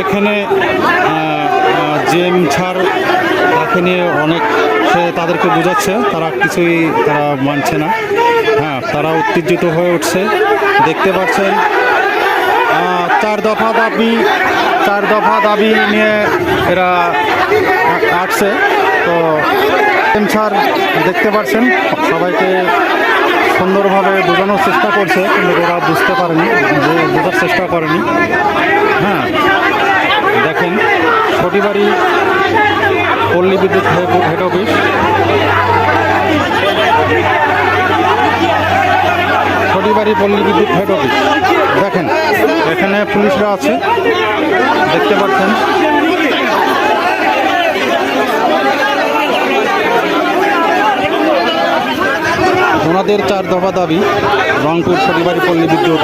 এখানে জেম ছাড় তাকে নিয়ে অনেক সে তাদেরকে বোঝাচ্ছে, তারা কিছুই তারা মানছে না। হ্যাঁ তারা উত্তেজিত হয়ে উঠছে। দেখতে পাচ্ছেন চার দফা দাবি, চার দফা দাবি নিয়ে এরা আসছে তো স্যার দেখতে পাচ্ছেন, সবাইকে সুন্দরভাবে বোঝানোর চেষ্টা করছে, কিন্তু ওরা বুঝতে পারেনি বোঝার চেষ্টা করেনি। হ্যাঁ দেখেন, ছটিবাড়ি পল্লী বিদ্যুৎ হেড- অফিস ছটিবাড়ি পল্লী বিদ্যুৎ হেড অফিস দেখেন, এখানে পুলিশরা আছে, দেখতে পাচ্ছেন। ওনাদের চার দফা দাবি, রংপুর শনিবারী পল্লী বিদ্যুৎ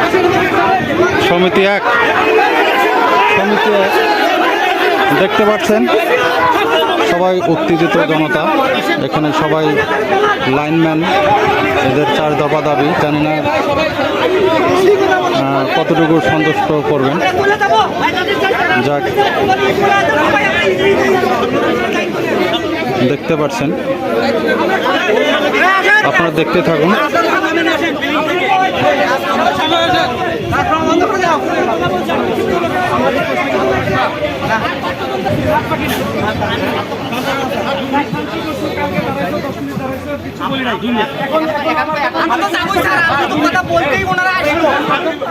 সমিতি এক। সমিতি দেখতে পাচ্ছেন সবাই উত্তেজিত জনতা। এখানে সবাই লাইনম্যান, এদের চার দফা দাবি। জানি না কতটুকু সন্তুষ্ট করবেন। যাক, দেখতে পাচ্ছেন। আপনারা দেখতে থাকুন আমরা তো যাবোই স্যার আমরা তো কথা বলতেই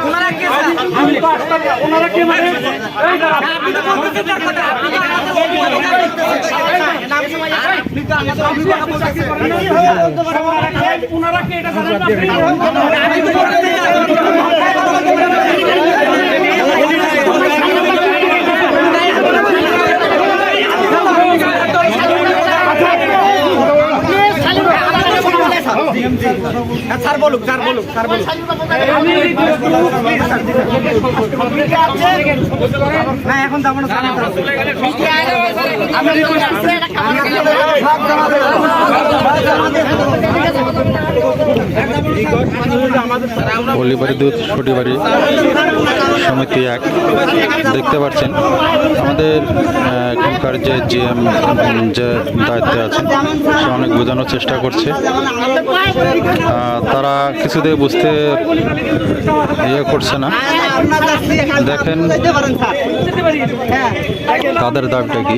ওনারা কে স্যার ওনারা কে মানে আপনি তো বলতেছেন তার কথা আপনি তো আমাদের বলতেছেন নাম সময় আপনি তো আমাদের অফিসে কথা বলতেছেন ওনারা কে এটা জানেন আপনি আমি তো স্যার বলুক স্যার বলুক স্যার বলুক। না এখন যাব না পল্লীবাড়ি দুধ ছটিবাড়ি সমিতি এক। দেখতে পাচ্ছেন, আমাদের এখানকার যে জিএম যে দায়িত্বে আছেন সে অনেক বোঝানোর চেষ্টা করছে। তারা কিছুতেই বুঝতে ইয়ে করছে না। দেখেন, তাদের দাবিটা কি?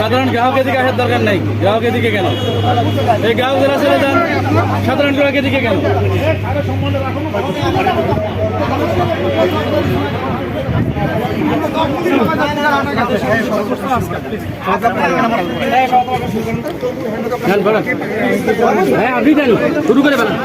সাধারণ গ্রাহকের দিকে আসার দরকার নাই। গ্রাহকের দিকে কেন? এই গ্রাহকদের চলে যান সাধারণ গ্রাহকের দিকে কেন? হ্যাঁ আপনি শুরু করে মামুন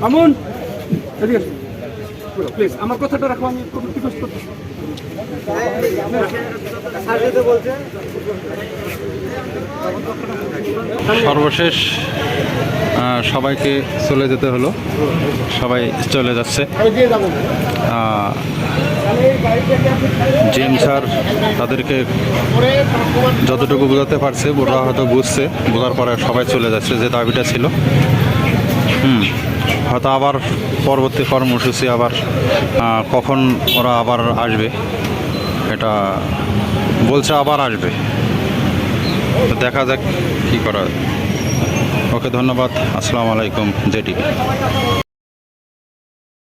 মামুন এদিকে প্লিজ আমার কথাটা রাখো আমি রিকোয়েস্ট করতেছি সর্বশেষ সবাইকে চলে যেতে হলো। সবাই চলে যাচ্ছে। জিএম স্যার তাদেরকে যতটুকু বোঝাতে পারছে ওরা হয়তো বুঝছে, বোঝার পরে সবাই চলে যাচ্ছে যে দাবিটা ছিল। হুম, হয়তো আবার পরবর্তী কর্মসূচি আবার কখন ওরা আবার আসবে, এটা বলছে আবার আসবে। দেখা যাক কী করা ওকে ধন্যবাদ, আসসালামু আলাইকুম জেটি